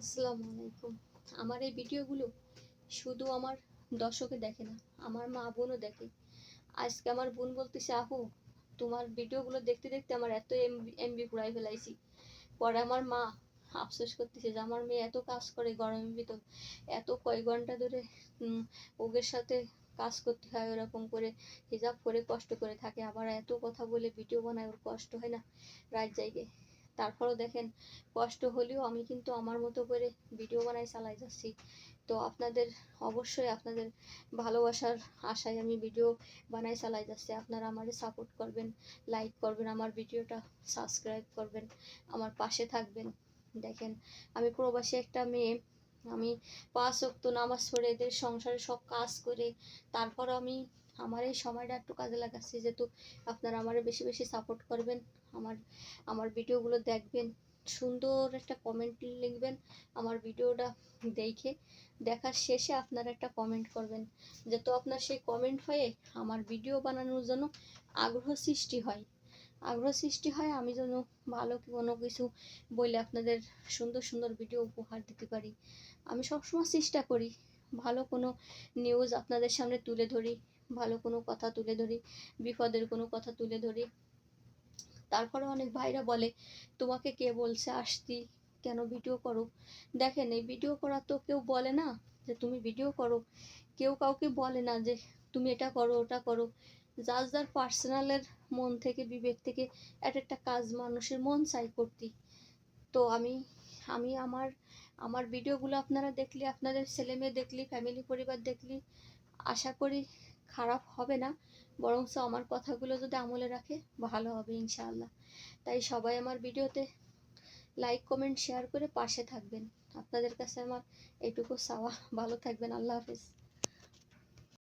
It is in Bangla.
আসসালামু আলাইকুম। আমার এই ভিডিওগুলো শুধু আমার দর্শকে দেখে না, আমার মা বোনও দেখে। আজকে আমার বোন বলতেছে আহু তোমার ভিডিওগুলো দেখতে দেখতে আমার এত এমবি পুরাই ফেলাইছি। পরে আমার মা আফসোস করতেছে যে আমার মেয়ে এত কাজ করে গরমের ভিতর, এত কয়েক ঘণ্টা ধরে ওদের সাথে কাজ করতে হয় ওরকম করে, হিজাব করে কষ্ট করে থাকে। আবার এত কথা বলে ভিডিও বানায়, ওর কষ্ট হয় না, রাত জায়গায় তারপরও দেখেন, কষ্ট হলেও আমি কিন্তু আমার মতো করে ভিডিও বানাই চালাই যাচ্ছি। তো আপনাদের অবশ্যই আপনাদের ভালোবাসার আশায় আমি ভিডিও বানাই চালাই যাচ্ছি। আপনারা আমারে সাপোর্ট করবেন লাইক করবেন, আমার ভিডিওটা সাবস্ক্রাইব করবেন, আমার পাশে থাকবেন। দেখেন, আমি প্রবাসী একটা মেয়ে, আমি পাঁচ ওয়াক্ত নামাজ পড়ে এদের সংসারে সব কাজ করে তারপর আমি আমার এই সময়টা একটু কাজে লাগাচ্ছি, যেহেতু আপনারা আমারে বেশি বেশি সাপোর্ট করবেন, আমার আমার ভিডিওগুলো দেখবেন, সুন্দর একটা কমেন্ট লিখবেন, আমার ভিডিওটা দেখে, দেখার শেষে আপনারা একটা কমেন্ট করবেন যাতে আপনার সেই কমেন্ট হয়ে আমার ভিডিও বানানোর জন্য আগ্রহ সৃষ্টি হয়। আগ্রহ সৃষ্টি হয়, আমি যেন ভালো কোনো কিছু বলে আপনাদের সুন্দর সুন্দর ভিডিও উপহার দিতে পারি। আমি সবসময় চেষ্টা করি, ভালো কোনো নিউজ আপনাদের সামনে তুলে ধরি ভালো কোনো কথা তুলে ধরি, বিপদের কোনো কথা তুলে ধরি। তারপরে অনেক ভাইরা বলে, তোমাকে কে বলছে? আসতি, কেন ভিডিও করো? দেখেন, এই ভিডিও করা তো কেউ বলে না যে তুমি ভিডিও করো। কেউ কাউকে বলে না যে, তুমি এটা করো, ওটা করো। যার যার পার্সোনালের মন থেকে, বিবেক থেকে এক একটা কাজ মানুষের মন চাই করতে। তো আমি আমি আমার আমার ভিডিওগুলো আপনারা দেখলে, আপনাদের ছেলে মেয়ে দেখলি ফ্যামিলি পরিবার দেখলি, আশা করি খারাপ হবে না। বরঞ্চ আমার কথাগুলো যদি আমলে রাখে, ভালো হবে ইনশাআল্লাহ। তাই সবাই আমার ভিডিওতে লাইক কমেন্ট শেয়ার করে পাশে থাকবেন। আপনাদের কাছে আমার এইটুকু সাওয়া ভালো থাকবেন। আল্লাহ হাফেজ।